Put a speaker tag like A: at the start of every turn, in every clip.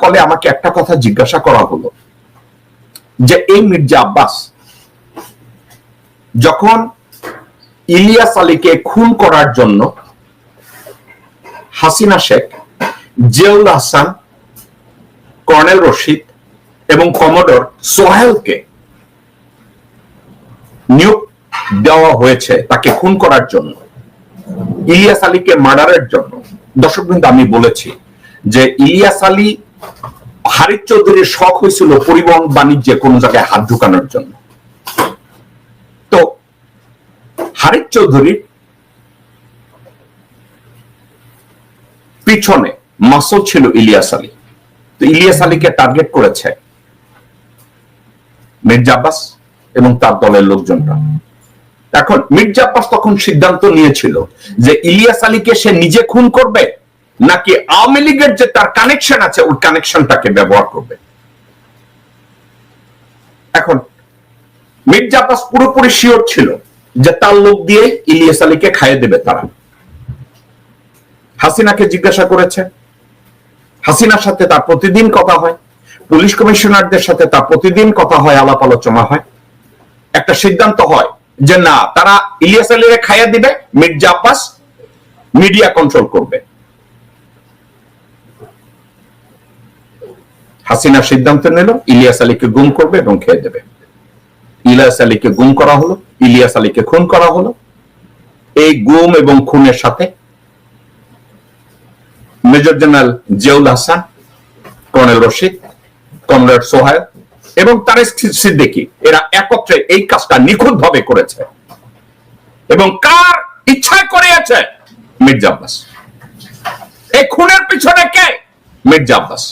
A: কলে আমাকে একটা কথা জিজ্ঞাসা করা হলো, যে এই মির্জা আব্বাস যখন ইলিয়াস আলীকে খুন করার জন্য হাসিনা শেখ, জিয়াউল হাসান, কর্নেল রশিদ এবং কমোডর সোহেলকে নিয়োগ দেওয়া হয়েছে তাকে খুন করার জন্য, ইলিয়াস আলীকে মার্ডারের জন্য, দর্শকবৃন্দ আমি বলেছি যে ইলিয়াস আলী হারিফ চৌধুরীর শখ হয়েছিল পরিবহন বাণিজ্যে কোন জায়গায় হাত ঢুকানোর জন্য। তো হারিফ চৌধুরীর পিছনে মাসল ছিল ইলিয়াস আলী। তো ইলিয়াস আলীকে টার্গেট করেছে মির্জা আব্বাস এবং তার দলের লোকজনরা। এখন মির্জা আব্বাস তখন সিদ্ধান্ত নিয়েছিল যে ইলিয়াস আলীকে সে নিজে খুন করবে? নাকি আওয়ামী লীগের যে তার কানেকশন আছে, ওই কানেকশনটাকে ব্যবহার করবে? এখন, মির্জা আব্বাস পুরোপুরি শিওর ছিল যে তার লোক দিয়ে ইলিয়াস আলীকে খাইয়ে দেবে তারা। হাসিনাকে জিজ্ঞাসা করেছে। হাসিনার সাথে তার প্রতিদিন কথা হয়। পুলিশ কমিশনারদের সাথে তার প্রতিদিন কথা হয়, আলাপ আলোচনা হয়। একটা সিদ্ধান্ত হয় যে না, তারা ইলিয়াস আলীরে খাইয়া দিবে, মির্জা আব্বাস মিডিয়া কন্ট্রোল করবে। হাসিনা সিদ্ধান্ত নিল, ইলিয়াস আলীকে গুম করবে এবং খেয়ে দেবে। ইলিয়াস আলীকে গুম করা হলো, ইলিয়াস আলীকে খুন করা হলো। এই গুম এবং খুনের সাথে major general Ziaul Hasan, colonel Rashid, comrade Sohail এবং তারেক সিদ্দিকি, এরা একত্রে এই কাজটা নিখুঁত ভাবে করেছে এবং কার ইচ্ছায় করিয়েছে? মির্জা আব্বাস। এই খুনের পিছনে কে? মির্জা আব্বাস।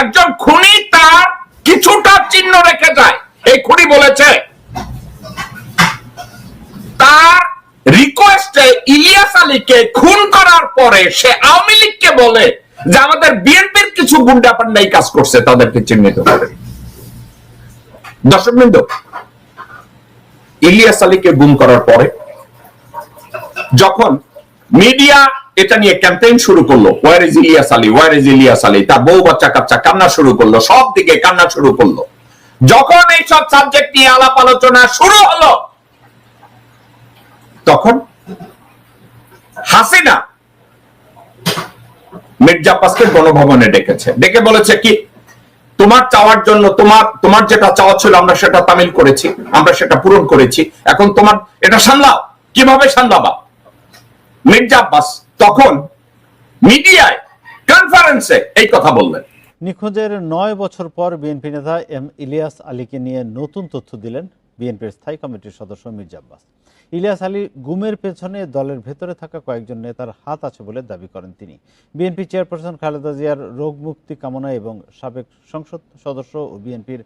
A: একজন খুনি তার কিছুটা চিহ্ন রেখে যায়। এই খুনি বলেছে, তার রিকোয়েস্টে ইলিয়াস আলীকে খুন করার পরে সে আওয়ামী লীগকে বলে যে আমাদের বিএনপির কিছু গুন্ডা পান্ডা এই কাজ করছে, তাদেরকে চিহ্নিত করে। দর্শক বৃন্দ, ইলিয়াস আলীকে গুম করার পরে যখন মিডিয়া এটা নিয়ে ক্যাম্পেইন শুরু করল। Where is Ilias Ali, where is Ilias Ali, তার বউ বাচ্চা কাচ্চা কান্না শুরু করল, সব দিকে কান্না শুরু করল। যখন এইসব সাবজেক্ট নিয়ে আলাপ আলোচনা শুরু হলো, তখন হাসিনা মির্জা আব্বাসকে গণভবনে ডেকেছে। ডেকে বলেছে কি, তোমার চাওয়ার জন্য তোমার তোমার যেটা চাওয়া ছিল আমরা সেটা তামিল করেছি, আমরা সেটা পূরণ করেছি। এখন তোমার, এটা সামলাও। কীভাবে সামলাবা? মির্জা আব্বাস তখন মিডিয়ায় কনফারেন্সে এই কথা বললেন।
B: নিখোঁজের নয় বছর পর বিএনপি নেতা এম ইলিয়াস আলীকে নিয়ে নতুন তথ্য দিলেন বিএনপির স্থায়ী কমিটির সদস্য মির্জা আব্বাস। ইলিয়াস আলী গুমের পেছনে দলের ভেতরে থাকা কয়েকজন নেতার হাত আছে বলে দাবি করেন তিনি। বিএনপি চেয়ারপারসন খালেদা জিয়ার রোগ মুক্তি কামনা এবং সাবেক সংসদ সদস্য ও বিএনপির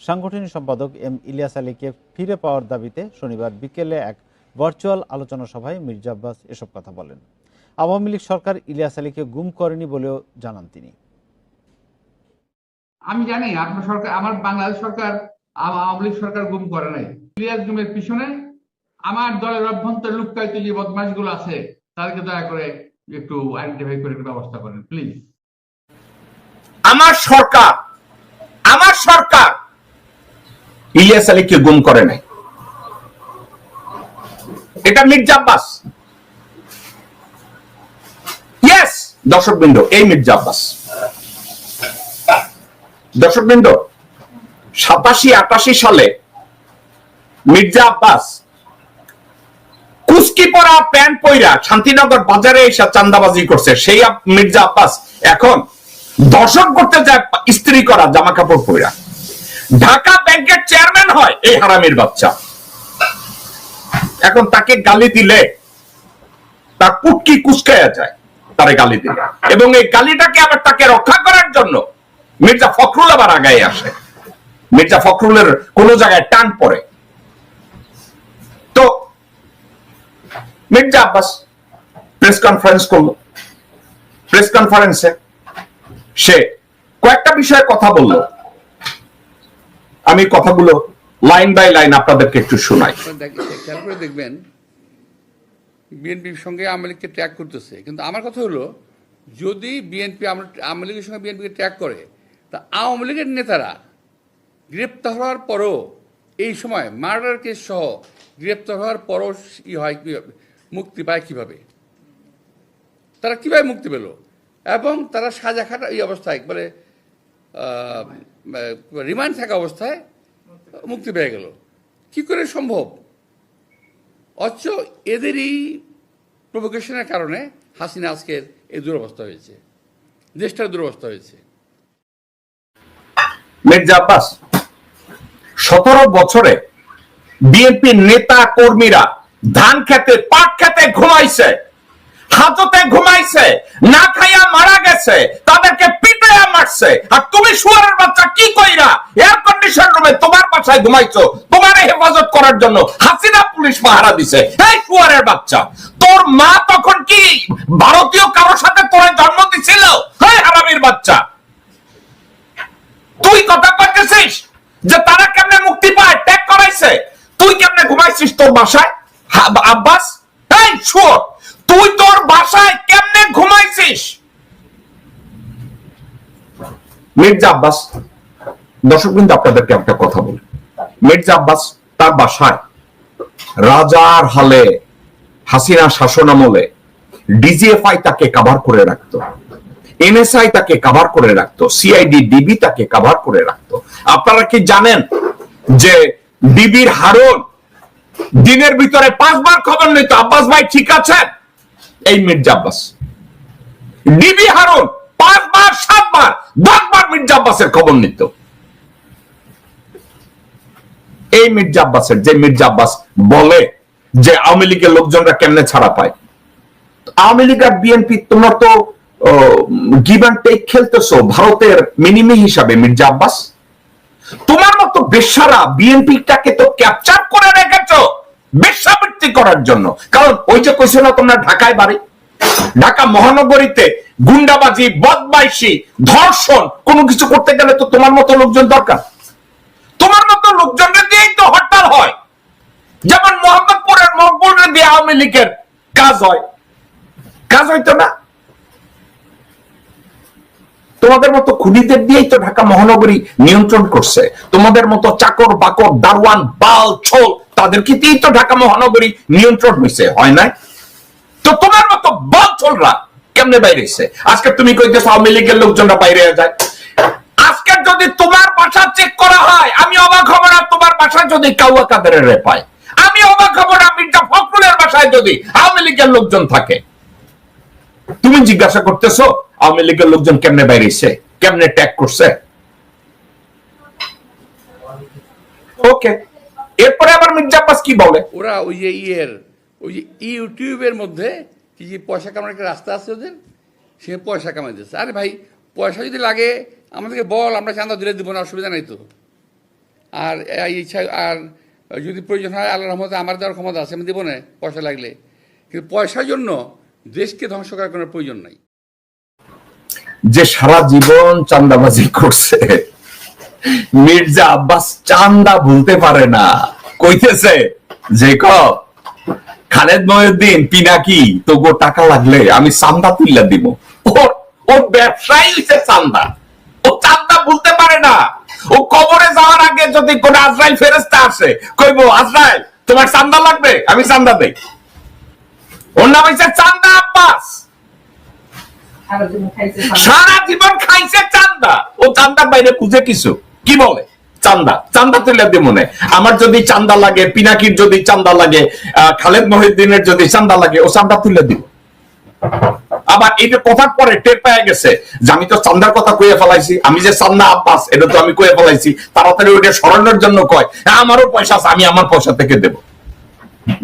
B: সাংগঠনিক সম্পাদক এম ইলিয়াস আলীকে ফিরে পাওয়ার দাবিতে শনিবার বিকেলে এক ভার্চুয়াল আলোচনা সভায় মির্জা আব্বাস এসব কথা বলেন। আওয়ামী লীগ সরকার ইলিয়াস আলীকে গুম করেনি বলেও জানান তিনি।
C: আমি জানি আপনার সরকার আমার বাংলাদেশ সরকার আওয়ামী লীগ সরকার গুম করে নাই। ইলিয়াস গুমের পিছনে আমার দলের অভ্যন্তরে লুকায়িত যে বদমাশগুলো আছে তাদেরকে দয়া করে একটু আইডেন্টিফাই করে একটু ব্যবস্থা করেন প্লিজ।
A: আমার সরকার আমার সরকার ইলিয়াস আলীকে গুম করে নাই। এটা মির্জা আব্বাস। দর্শকবৃন্দ, এই মির্জা আব্বাস। দর্শকবৃন্দ, সাতাশি আটাশি সালে মির্জা আব্বাস কুস্কি পরা প্যান্ট পইরা শান্তিনগর বাজারে এসে চান্দাবাজি করছে। সেই মির্জা আব্বাস এখন দর্শন করতে যায় স্ত্রী করা জামা কাপড় পইরা। ঢাকা ব্যাংকের চেয়ারম্যান হয় এই হারামির বাচ্চা। এখন তাকে গালি দিলে তার পুটকি কুচকায়া যায়। তারে গালি দিলে এবং এই গালিটাকে আবার তাকে রক্ষা করার জন্য মির্জা ফখরুল আবার আগায় আসে। মির্জা ফখরুলের কোন জায়গায় টান পড়ে। তো মির্জা আব্বাস প্রেস কনফারেন্স করল। প্রেস কনফারেন্সে সে কয়েকটা বিষয়ে কথা বলল। আমি কথাগুলো লাইন বাই লাইন আপনাদেরকে একটু শোনাই।
D: দেখবেন বিএনপির সঙ্গে আওয়ামী লীগকে ট্র্যাক করতেছে। কিন্তু আমার কথা হলো, যদি বিএনপি আওয়ামী লীগের সঙ্গে বিএনপিকে ট্র্যাক করে, তা আওয়ামী লীগের নেতারা গ্রেপ্তার হওয়ার পরও এই সময় মার্ডার কেস সহ গ্রেপ্তার হওয়ার পরও ই হয় কীভাবে মুক্তি পায় কীভাবে? তারা কীভাবে মুক্তি পেল? এবং তারা সাজা খাটা এই অবস্থায় একবারে রিমান্ড থাকা অবস্থায় মুক্তি পেয়ে গেল। কি করে সম্ভব? অথচ এদেরই প্রভোকেশনের কারণে হাসিনা আজকের এই দুরবস্থা হয়েছে। দেশটার দুরবস্থা হয়েছে।
A: সতেরো বছরে বিএনপি নেতা কর্মীরা ধান খেতে, পাট খেতে ঘুমাইছে। হাজতে ঘুমাইছে, না খাইয়া মারা গেছে, তাদেরকে পিটাইয়া মারছে। আর তুমি শুয়ারের বাচ্চা কি কইরা? এয়ার কন্ডিশন রুমে তোমার বাসায় ঘুমাইছো, তোমার হেফাজত করার জন্য হাসিনা পুলিশ পাহারা দিছে। এই শুয়ারের বাচ্চা, তোর মা তখন কি ভারতীয় কারোর সাথে তোরা জন্ম দিছিল? হ্যাঁ হারামির বাচ্চা, তুই কথা কইতেছিস যে তারা কেমনে মুক্তি পায়? ত্যাগ করাইছে। তুই কেমনে ঘুমাইছিস তোর বাসায়? আব্বাস? এই শুয়োর তুই তোর বাসায় কেমনে ঘুমাইছিস? মির্জা আব্বাস দর্শক বিন্দু আপনাদেরকে একটা কথা বলি। মির্জা আব্বাস তার বাসায় রাজার হালে হাসিনা শাসন আমলে ডিজিএফআই তাকে কাভার করে রাখতো, এনএসআই তাকে কাভার করে রাখতো, সিআইডি, ডিবি তাকে কাভার করে রাখতো। আপনারা কি জানেন যে ডিবির হারুন দিনের ভিতরে পাঁচবার খবর নিত? আব্বাস ভাই ঠিক আছেন? এই মির্জা আব্বাস। ডিবি হারুন পাঁচবার, সাতবার, দশবার মির্জা আব্বাসের খবর নিত। এই মির্জা আব্বাসের, যে মির্জা আব্বাস বলে যে আওয়ামী লীগের লোকজনরা কেমনে ছাড়া পায়। আওয়ামী লীগ আর বিএনপি তোমরা তো গিভ অ্যান্ড টেক খেলতেছো ভারতের মিনিমি হিসাবে মির্জা আব্বাস। তোমার মতো বেশ্যারা বিএনপিটাকে তো ক্যাপচার করে রেখেছো। বেশ্যাবৃত্তি করার জন্য। কারণ ওই যে কইছো না তোমরা ঢাকায় বাড়ি? ঢাকা মহানগরীতে গুন্ডাবাজি, বদমাইশি, ধর্ষণ, কোনো কিছু করতে গেলে তো তোমার মতো লোকজন দরকার। তোমার মতো লোকজনকে দিয়েই তো হরতাল হয়। যেমন মোহাম্মদপুরের মকবুলের দিয়ে আওয়ামী লীগের কাজ হয়। কাজ হইতো না। তোমাদের মতো খুনিদের দিয়েই তো ঢাকা মহানগরী নিয়ন্ত্রণ করছে। তোমাদের মতো চাকর বাকর দারওয়ান বাল, ছোল তাদেরকে দিয়েই তো ঢাকা মহানগরী নিয়ন্ত্রণ হয়েছে, হয় নাই? তো তোমার মতো বাল ছোলরা কেমনে বাইরেছে আজকে তুমি কইতেছো আওয়ামী লীগের লোকজনরা বাইরে যায়। আজকে যদি তোমার বাসা চেক করা হয়, আমি অবাক হব না তোমার বাসায় যদি কাউয়া কাদের পায়। আমি অবাক হব না মির্জা ফখরুলের বাসায় যদি আওয়ামী লীগের লোকজন থাকে। তুমি জিজ্ঞাসা করতেছো, আওয়ামী লীগের লোকজন কেমনে বাইরেছে কেমনে ট্যাগ করছে? ওকে এরপরে আবার মির্জা আব্বাস কি বলে?
D: ওরা ওই যে ইয়ের ওই যে ইউটিউবের মধ্যে কি যে পয়সা কামানোর একটা রাস্তা আছে ওদের? সে পয়সা কামাইতেছে আরে ভাই পয়সা যদি লাগে আমাদেরকে বল আমরা চাঁদা দিলে দিব না অসুবিধা নাই তো। আর ইচ্ছা আর যদি প্রয়োজন হয় আল্লাহ রহমতে আমার দেওয়ার ক্ষমতা আছে আমি দেবো না পয়সা লাগলে। কিন্তু পয়সার জন্য দেশকে ধ্বংস করার কোনো প্রয়োজন নাই।
A: যে সারা জীবন চান্দাবাজি করছে মির্জা আব্বাস চান্দা ভুলতে পারে না। কইতেছে যে ক খালেদ মহিউদ্দিন পিনাকি তোগো টাকা লাগলে আমি চান্দা তুললা দিব। ওর ওর ব্যবসায়ী হইছে চান্দা। ও চান্দা ভুলতে পারে না। ও কবরে যাওয়ার আগে যদি কোন আজরাইল ফেরেস্তা আসে কইব আজরাইল তোমার চান্দা লাগবে? আমি চান্দা দেই। ওর নাম হইছে চান্দা আব্বাস।
E: সারা জীবন খাইছে খাওয়া।
A: সারা জীবন খাইছে চান্দা। ও চান্দার বাইরে খুঁজে কিছু কি বলে? চান্দা। চান্দা তুলে দিব মনে। আমার যদি চান্দা লাগে পিনাকির যদি চান্দা লাগে খালেদ মহিউদ্দিনের যদি চান্দা লাগে ও চান্দা তুলে দিব। আবার এটা কথার পরে টের পেয়ে গেছে যে আমি তো চান্দার কথা কয়ে ফেলাইছি। আমি যে চান্দা আব্বাস এটা তো আমি কয়ে ফেলাইছি। তাড়াতাড়ি ওইটা সরানোর জন্য কয় হ্যাঁ, আমারও পয়সা আছে আমি আমার পয়সা থেকে দেব।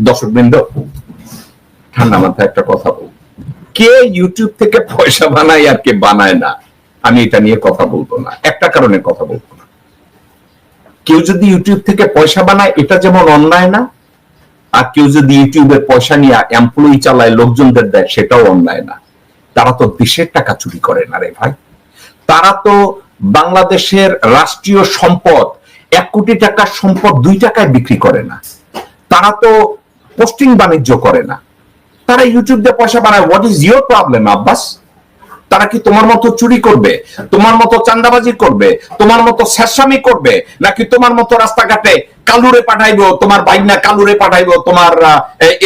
A: দর্শক বৃন্দ ঠান্ডা মাথায় একটা কথা বল। কে ইউটিউব থেকে পয়সা বানায় আর কে বানায় না? আমি এটা নিয়ে কথা বলব না। একটা কারণে কথা বলব। কেউ যদি ইউটিউব থেকে পয়সা বানায়, এটা যেমন অন্যায় না, আর কেউ যদি ইউটিউবের পয়সা নিয়ে এমপ্লয়ি চালায়, লোকজনদের দেয়, সেটাও অন্যায় না। তারা তো দেশের টাকা চুরি করে না রে ভাই। তারা তো বাংলাদেশের রাষ্ট্রীয় সম্পদ, এক কোটি টাকার সম্পদ দুই টাকায় বিক্রি করে না। তারা তো পোস্টিং বাণিজ্য করে না। তারা ইউটিউব দিয়ে পয়সা বানায় what is your problem Abbas? তারা কি তোমার মতো চুরি করবে? তোমার মতো চান্দাবাজি করবে? তোমার মতো শেষামি করবে? নাকি তোমার মতো রাস্তাঘাটে কালুরে পাঠাইবো, তোমার বাইনা কালুরে পাঠাইবো, তোমার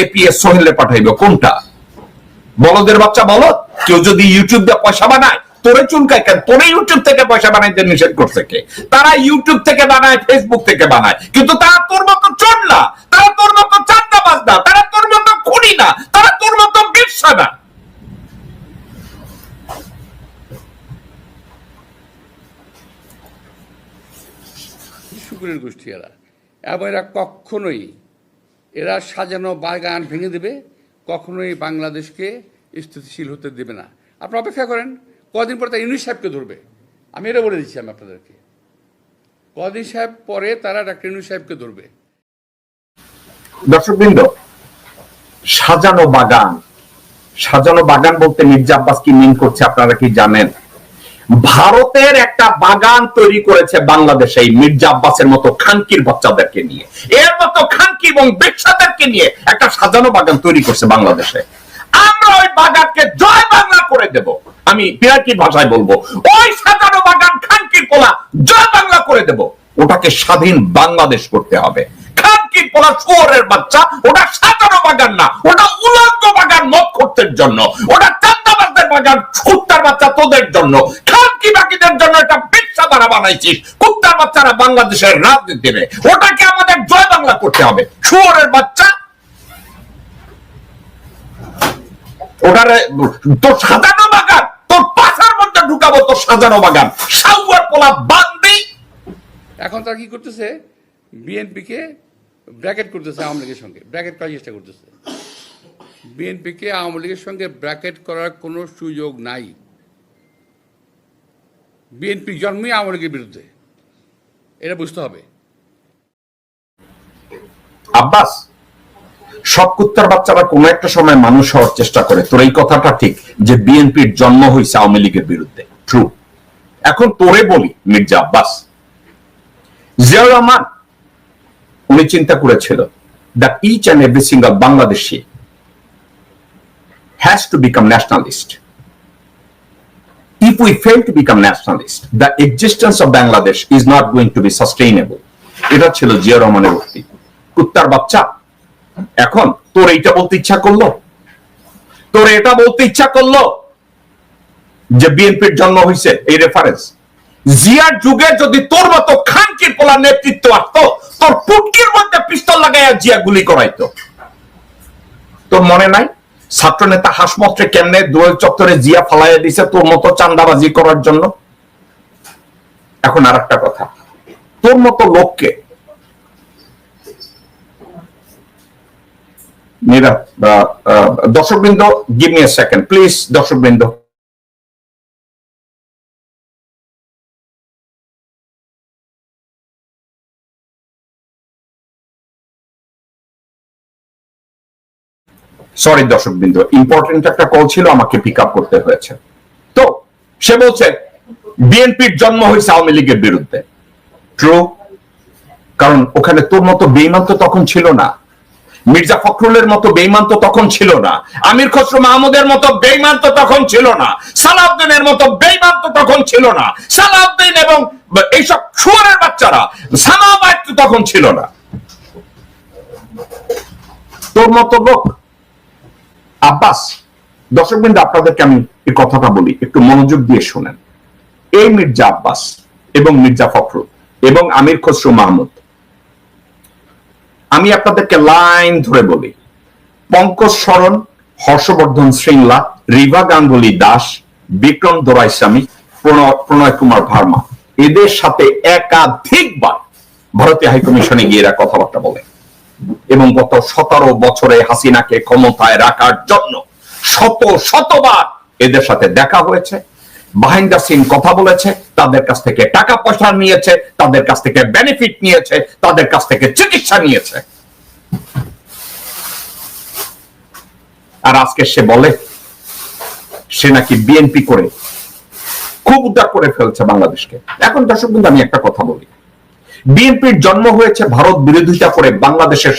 A: এপিএস সোহেলে পাঠাইবো? কোনটা? বলদের বাচ্চা বলো। কেউ যদি ইউটিউব দিয়ে পয়সা বানায়, তোরে চুলকায় কেন? তোরে ইউটিউব থেকে পয়সা বানাইতে নিষেধ করছে কে? তারা ইউটিউব থেকে বানায় ফেসবুক থেকে বানায়। কিন্তু তারা তোর মতো চোর না। তারা তোর মতো চান্দাবাজ না তারা তোর মতো খুনি না। তারা তোর মতো ব্যবসা না
D: শুকুরের গোষ্ঠী এরা। এবং এরা কখনোই, এরা সাজানো বাগান ভেঙে দেবে, কখনোই বাংলাদেশকে স্থিতিশীল হতে দেবে না। আপনি অপেক্ষা করেন, কদিন পরে তারা ইউনিস সাহেবকে ধরবে। আমি এটা বলে দিচ্ছি আমি আপনাদেরকে। কদিন সাহেব পরে তারা ডাক্তার ইউনিস সাহেবকে ধরবে।
A: দর্শকবৃন্দ, সাজানো বাগান। সাজানো বাগান বলতে মির্জা আব্বাস কি মিন করছে আপনারা কি জানেন? ভারতের একটা বাগান তৈরি করেছে বাংলাদেশে, এই মির্জা আব্বাসের মতো খানকির বাচ্চাদেরকে নিয়ে। এর মতো খানকি এবং ব্যবসাদেরকে নিয়ে একটা সাজানো বাগান তৈরি করছে বাংলাদেশে। আমরা ওই বাগানকে জয় বাংলা করে দেব। আমি পিরাকির ভাষায় বলব, ওই সাজানো বাগান খানকির কোলা জয় বাংলা করে দেব। ওটাকে স্বাধীন বাংলাদেশ করতে হবে। খানকির পোলা শুয়োরের বাচ্চা? ওটা সাজানো বাগান না, ওটা উলঙ্গ বাগান মত করতে জন্য, ওটা চান্দাবাজদের বাগান কুত্তার বাচ্চা তোদের জন্য। খানকি বাকিদের জন্য একটা ব্যবসা দ্বারা বানাইছিস। কুত্তার বাচ্চারা বাংলাদেশের রাজনীতি দেবে ওটাকে আমাদের জয় বাংলা করতে হবে। শুয়োরের বাচ্চা, ওটারে তোর সাজানো বাগান, তোর পাশার মধ্যে ঢুকাবো তোর সাজানো বাগান। সাউয়ার পোলা বান্দি।
D: এখন তারা কি করতেছে? বিএনপিকে ব্র্যাকেট করতেছে আওয়ামী লীগের সঙ্গে, ব্র্যাকেট করার চেষ্টা করতেছে। বিএনপিকে আওয়ামী লীগের সঙ্গে ব্র্যাকেট করার কোনো সুযোগ নাই। বিএনপি জন্মই আওয়ামী লীগের বিরুদ্ধে। এটা বুঝতে হবে।
A: আব্বাস, সব কুত্তার বাচ্চারা কোনো একটা সময় মানুষ হওয়ার চেষ্টা করে। তোর এই কথাটা ঠিক যে বিএনপির জন্ম হয়েছে আওয়ামী লীগের বিরুদ্ধে। ট্রু এখন তোরে বলি, মির্জা আব্বাস, জিয়াউর রহমান উনি চিন্তা করেছিল that each and every single Bangladeshi has to become nationalist if we fail to become nationalist, the existence of Bangladesh is not going to be sustainable. এটা ছিল জিয়া রহমানের উক্তি। কুত্তার বাচ্চা এখন তোর এইটা বলতে ইচ্ছা করল? তোর এটা বলতে ইচ্ছা করল? যে বিএনপির জন্ম হয়েছে এই রেফারেন্স জিয়ার যুগে যদি তোর মতো খানকির পোলা নেতৃত্ব আসতো তোর পুটকির মধ্যে পিস্তল লাগাইয়া জিয়া গুলি করাইতো। তোর মনে নাই? ছাত্র নেতা হাসমত্রে কেমনে দোয়েল চত্বরে জিয়া ফালাইয়া দিছে তোর মতো চান্দাবাজি করার জন্য? এখন আর একটা কথা। তোর মতো লোককে দর্শকবৃন্দ গিভ মি সেকেন্ড প্লিজ দর্শকবৃন্দ। সরি দর্শকবৃন্দ ইম্পর্টেন্ট একটা কল ছিল, আমাকে পিক আপ করতে হয়েছে। তো, সে বলছে বিএনপির জন্ম হয়েছে আওয়ামী লীগের বিরুদ্ধে। ট্রু কারণ ওখানে তোর মতো বেইমান তো তখন ছিল না। মির্জা ফখরুলের মতো বেইমান তো তখন ছিল না। আমির খসরু মাহমুদের মতো বেইমান তো তখন ছিল না। সালাউদ্দিনের মতো বেইমান তো তখন ছিল না। সালাউদ্দিন এবং এইসব শুয়ারের বাচ্চারা সামাবাদ তো তখন ছিল না। তোর মতো লোক আব্বাস দর্শকবৃন্দ আপনাদেরকে আমি এই কথাটা বলি, একটু মনোযোগ দিয়ে শোনেন। এই মির্জা আব্বাস এবং মির্জা ফখরুল এবং আমির খসরু মাহমুদ, আমি আপনাদেরকে লাইন ধরে বলি, পঙ্কজ সরণ হর্ষবর্ধন শ্রীংলা রিভা গাঙ্গুলি দাস, বিক্রম দোরাইস্বামী প্রণয় কুমার ভার্মা, এদের সাথে একাধিকবার ভারতীয় হাইকমিশনে গিয়ে এরা কথাবার্তা বলে। এবং গত সতেরো বছরে হাসিনাকে ক্ষমতায় রাখার জন্য শত শতবার এদের সাথে দেখা হয়েছে বাহিন দ্য সিন কথা বলেছে, তাদের কাছ থেকে টাকা পয়সা নিয়েছে, তাদের কাছ থেকে বেনিফিট নিয়েছে, তাদের কাছ থেকে চিকিৎসা নিয়েছে। আর আজকে সে বলে, সে নাকি বিএনপি করে, খুব উদ্ধার করে ফেলছে বাংলাদেশকে। এখন দর্শক আমি একটা কথা বলি। বিএনপির জন্ম হয়েছে ভারত বিরোধিতা করে বাংলাদেশের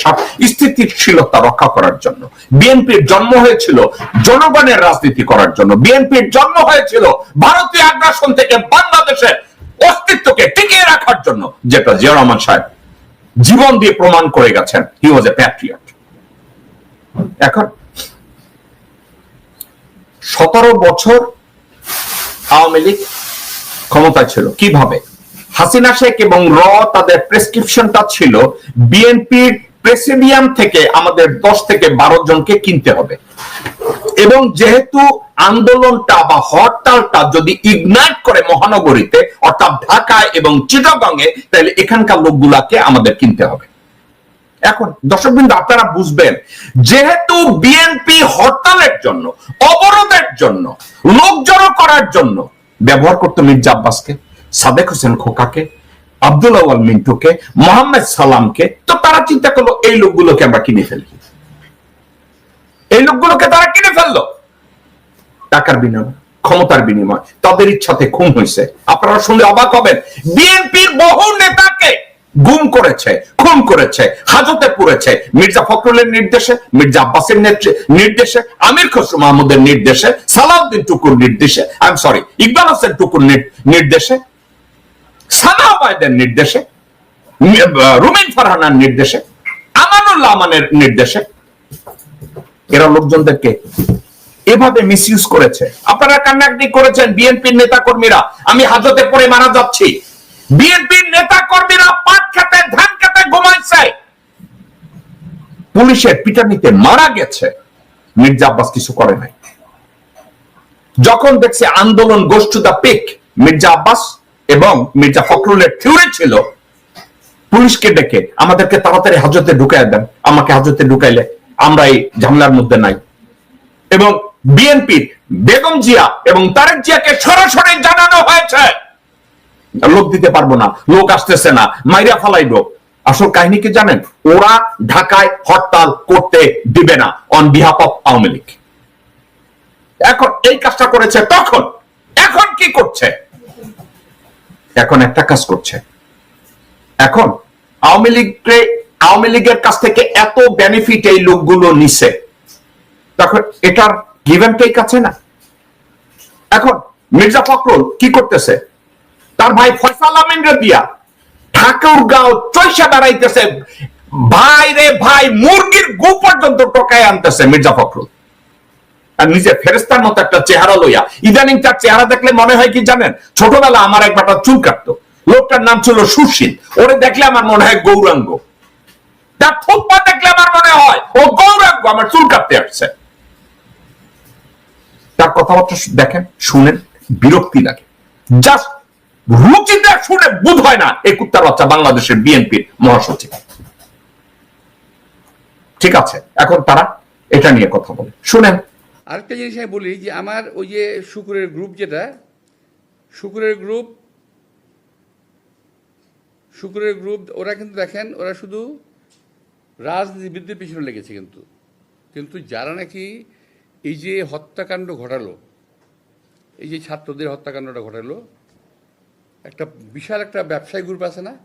A: স্থিতিশীলতা রক্ষা করার জন্য। বিএনপির জন্ম হয়েছিল জনগণের রাজনীতি করার জন্য। বিএনপির জন্ম হয়েছিল ভারতীয় আগ্রাসন থেকে বাংলাদেশের অস্তিত্বকে টিকিয়ে রাখার জন্য, যেটা জিয়া রহমান সাহেব জীবন দিয়ে প্রমাণ করে গেছেন। হি ওয়াজ এ প্যাট্রিয়ট এখন সতেরো বছর আওয়ামী লীগ ক্ষমতায় ছিল। কীভাবে? হাসিনা শেখ এবং র তাদের প্রেসক্রিপশনটা ছিল, বিএনপির প্রেসিডিয়াম থেকে আমাদের দশ থেকে বারো জনকে কিনতে হবে। এবং যেহেতু আন্দোলনটা বা হরতালটা যদি ইগনাইট করে মহানগরীতে, অর্থাৎ ঢাকায় এবং চিটাগঙ্গে তাহলে এখানকার লোকগুলাকে আমাদের কিনতে হবে। এখন, দর্শকবৃন্দ, আপনারা বুঝবেন, যেহেতু বিএনপি হরতালের জন্য, অবরোধের জন্য, লোক জড়ো করার জন্য, ব্যবহার করতো মির্জা আব্বাসকে। সাদেক হোসেন খোকাকে, আব্দুল আওয়াল মিন্টুকে, মোহাম্মদ সালামকে, তো তারা চিন্তা করল, এই লোকগুলোকে আমরা কিনে ফেলি। এই লোকগুলোকে তারা কিনে ফেলল। টাকার বিনিময়, ক্ষমতার বিনিময়, তাদের ইচ্ছাতে খুন হয়েছে। আপনারা শুনলে অবাক হবেন, বিএনপির বহু নেতাকে গুম করেছে, খুন করেছে, হাজতে পুরেছে মির্জা ফখরুলের নির্দেশে, মির্জা আব্বাসের নির্দেশে, আমির খসরু মাহমুদের নির্দেশে, সালাউদ্দিন টুকুর নির্দেশে I am sorry Iqbal Hossain টুকুর নির- নির্দেশে সানা ওবায়দের নির্দেশে রুমিন ফারহানার নির্দেশে, আমানুল্লাহ আমানের নির্দেশে। এরা লোকজনদেরকে এভাবে মিসইউজ করেছে। আপনারা কান্নাকাটি করেছেন বিএনপির নেতা কর্মীরা আমি হাজতে পড়ে মারা যাচ্ছি। বিএনপির নেতা কর্মীরা পাট খেতে, ধান খেতে ঘুমাইছে। পুলিশের পিটানিতে মারা গেছে। মির্জা আব্বাস কিছু করে নাই। যখন দেখছে আন্দোলন গোষ্ঠ দা পিক, মির্জা আব্বাস এবং মির্জা ফখরুলের থিওরি ছিল, পুলিশকে ডেকে আমাদেরকে তাড়াতাড়ি হাজতে ঢুকাই দেন। আমাকে হাজতে ঢুকাইলে আমরা এই ঝামেলার মধ্যে নাই। এবং বিএনপির বেগম জিয়া এবং তারেক জিয়াকে সরাসরি জানানো হয়েছে। লোক দিতে পারব না, লোক আসতেছে না, মাইরা ফালাইবো। আসল কাহিনী কি জানেন? ওরা ঢাকায় হরতাল করতে দিবে না on behalf of Awami League. এখন এই কাজটা করেছে তখন। এখন কি করছে? এখন একটা কাজ করছে। এখন আওয়ামী লীগকে, আওয়ামী লীগের কাছ থেকে এত বেনিফিট এই লোকগুলো নিছে, তখন এটার গিভেন টেক আছে না? এখন মির্জা ফখরুল কি করতেছে? তার ভাই ফয়সাল আমিনরে দিয়া ঠাকুরগাঁও চৈসা বেড়াইতেছে ভাই রে ভাই মুরগির গু পর্যন্ত টকায় আনতেছে মির্জা ফখরুল। আর নিজে ফেরেস্তার মতো একটা চেহারা লইয়া, ইদানিং তার চেহারা দেখলে মনে হয় কি জানেন? ছোটবেলা আমার এক বাটা চুল কাটতো। লোকটার নাম ছিল সুশীল ওরে দেখলে আমার মনে হয় গৌরাঙ্গ। তার থুপ্পা দেখলে আমার মনে হয়, ও গৌরাঙ্গ, আমার চুল কাটতে আসছে। তার কথাবার্তা দেখেন, শুনেন, বিরক্তি লাগে। জাস্ট রুচিতে শুনে বোধ হয় না এই কুত্তার বাচ্চা বাংলাদেশের বিএনপির মহাসচিব। ঠিক আছে, এখন তারা এটা নিয়ে কথা বলে। শুনেন
D: আরেকটা জিনিস আমি বলি যে আমার ওই যে শুকুরের গ্রুপ যেটা শুকুরের গ্রুপ শুকুরের গ্রুপ ওরা কিন্তু দেখেন ওরা শুধু রাজনীতিবিদদের পিছনে লেগেছে কিন্তু। কিন্তু যারা নাকি এই যে হত্যাকাণ্ড ঘটালো এই যে ছাত্রদের হত্যাকাণ্ডটা ঘটালো একটা বিশাল একটা ব্যবসায়ী গ্রুপ আছে না?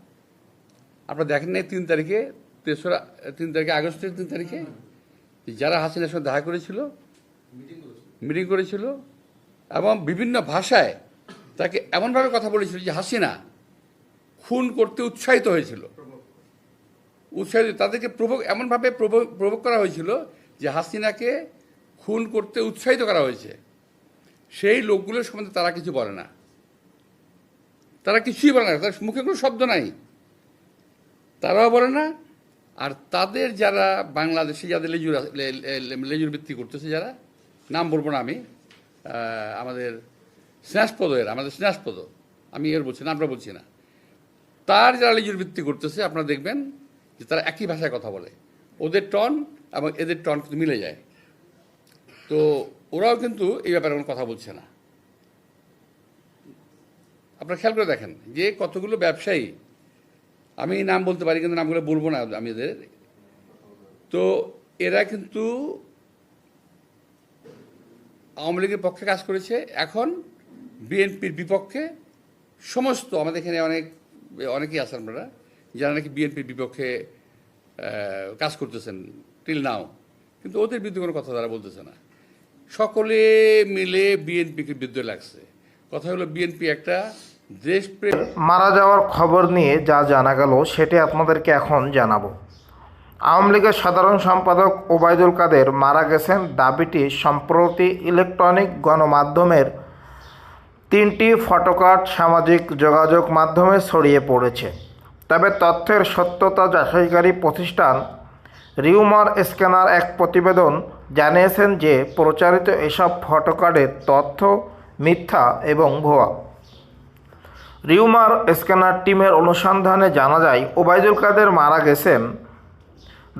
D: আপনারা দেখেন নাই তিন তারিখে তেসরা তিন তারিখে আগস্টের তিন তারিখে? যারা হাসিনার সঙ্গে দেখা করেছিল মিটিং করেছিল। এবং বিভিন্ন ভাষায় তাকে এমনভাবে কথা বলেছিল যে হাসিনা খুন করতে উৎসাহিত হয়েছিল। উৎসাহিত তাদেরকে প্রভোগ এমনভাবে প্রভোগ করা হয়েছিল যে হাসিনাকে খুন করতে উৎসাহিত করা হয়েছে। সেই লোকগুলোর সম্বন্ধে তারা কিছু বলে না। তারা কিছুই বলে না তার মুখে কোনো শব্দ নাই। তারাও বলে না আর তাদের যারা বাংলাদেশে যাদের লেজুর লেজুর বৃত্তি করতেছে যারা নাম বলব না আমি আমাদের স্নেহাসপদ এর আমাদের স্নেহাসপদ, আমি এর বলছি নামটা বলছি না। তার যারা লিজুর বৃত্তি করতেছে, আপনারা দেখবেন যে তারা একই ভাষায় কথা বলে। ওদের টন এবং এদের টন কিন্তু মিলে যায়। তো ওরাও কিন্তু এই ব্যাপারে কোনো কথা বলছে না। আপনারা খেয়াল করে দেখেন যে কতগুলো ব্যবসায়ী, আমি নাম বলতে পারি কিন্তু নামগুলো বলব না আমি এদের। তো এরা কিন্তু আওয়ামী লীগের পক্ষে কাজ করেছে। এখন বিএনপির বিপক্ষে সমস্ত আমাদের এখানে অনেক, অনেকেই আছেন আপনারা, যারা নাকি বিএনপির বিপক্ষে কাজ করতেছেন টিল নাও কিন্তু ওদের বিরুদ্ধে কোনো কথা তারা বলতেছে না। সকলে মিলে বিএনপিকে বিরুদ্ধে লাগছে। কথা হলো বিএনপি একটা দেশপ্রেম
F: মারা যাওয়ার খবর নিয়ে যা জানা গেল, সেটি আপনাদেরকে এখন জানাব। আওয়ামী লীগের সাধারণ সম্পাদক ওবায়দুল কাদের মারা গেছেন দাবিটি সম্প্রতি ইলেকট্রনিক গণমাধ্যমের তিনটি ফটোকার্ড সামাজিক যোগাযোগ মাধ্যমে ছড়িয়ে পড়েছে। তবে তথ্যের সত্যতা যাচাইকারী প্রতিষ্ঠান রিউমার স্ক্যানার এক প্রতিবেদন জানিয়েছেন যে প্রচারিত এসব ফটোকার্ডের তথ্য, মিথ্যা এবং ভুয়া। রিউমার স্ক্যানার টিমের অনুসন্ধানে জানা যায়, ওবায়দুল কাদের মারা গেছেন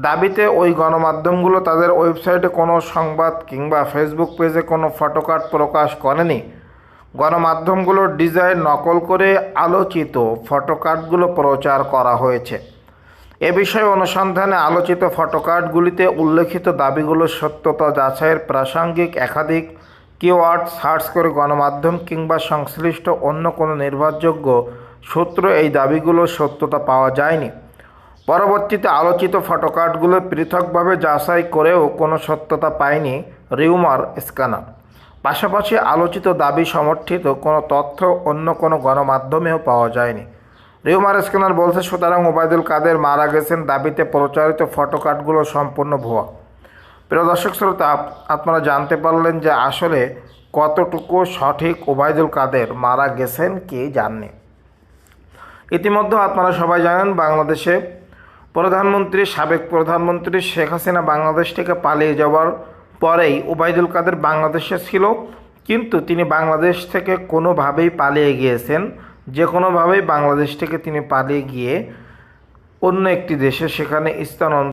F: দাবিতে ওই গণমাধ্যমগুলো তাদের ওয়েবসাইটে কোনো সংবাদ কিংবা ফেসবুক পেজে কোনো ফটোকার্ড প্রকাশ করেনি। গণমাধ্যমগুলোর ডিজাইন নকল করে আলোচিত ফটোকার্ডগুলো প্রচার করা হয়েছে। এ বিষয়ে অনুসন্ধানে আলোচিত ফটোকার্ডগুলিতে উল্লেখিত দাবিগুলোর সত্যতা যাচাইয়ের প্রাসঙ্গিক, একাধিক কিওয়ার্ড সার্চ করে গণমাধ্যম কিংবা সংশ্লিষ্ট অন্য কোনো নির্ভরযোগ্য সূত্র এই দাবিগুলোর সত্যতা পাওয়া যায়নি। পরবর্তীতে আলোচিত ফটোকার্ডগুলো পৃথকভাবে যাচাই করেও কোনো সত্যতা পায়নি রিউমার স্ক্যানার। পাশাপাশি আলোচিত দাবি সমর্থিত কোনো তথ্য অন্য কোনো গণমাধ্যমেও পাওয়া যায়নি। রিউমার স্ক্যানার বলছে, সুতরাং ওবায়দুল কাদের মারা গেছেন দাবিতে প্রচারিত ফটোকার্ডগুলো সম্পূর্ণ ভুয়া। প্রিয় দর্শক শ্রোতা, আপনারা জানতে পারলেন যে আসলে কতটুকু সঠিক ওবায়দুল কাদের মারা গেছেন কে জাননি। ইতিমধ্যে আপনারা সবাই জানেন, বাংলাদেশে প্রধানমন্ত্রী, সাবেক প্রধানমন্ত্রী শেখ হাসিনা বাংলাদেশ থেকে পালিয়ে যাওয়ার পরেই ওবায়দুল কাদের বাংলাদেশে ছিল, কিন্তু তিনি বাংলাদেশ থেকে কোনোভাবেই পালিয়ে গিয়েছেন। যে কোনোভাবেই বাংলাদেশ থেকে তিনি পালিয়ে গিয়ে অন্য একটি দেশে সেখানে স্থানান্তর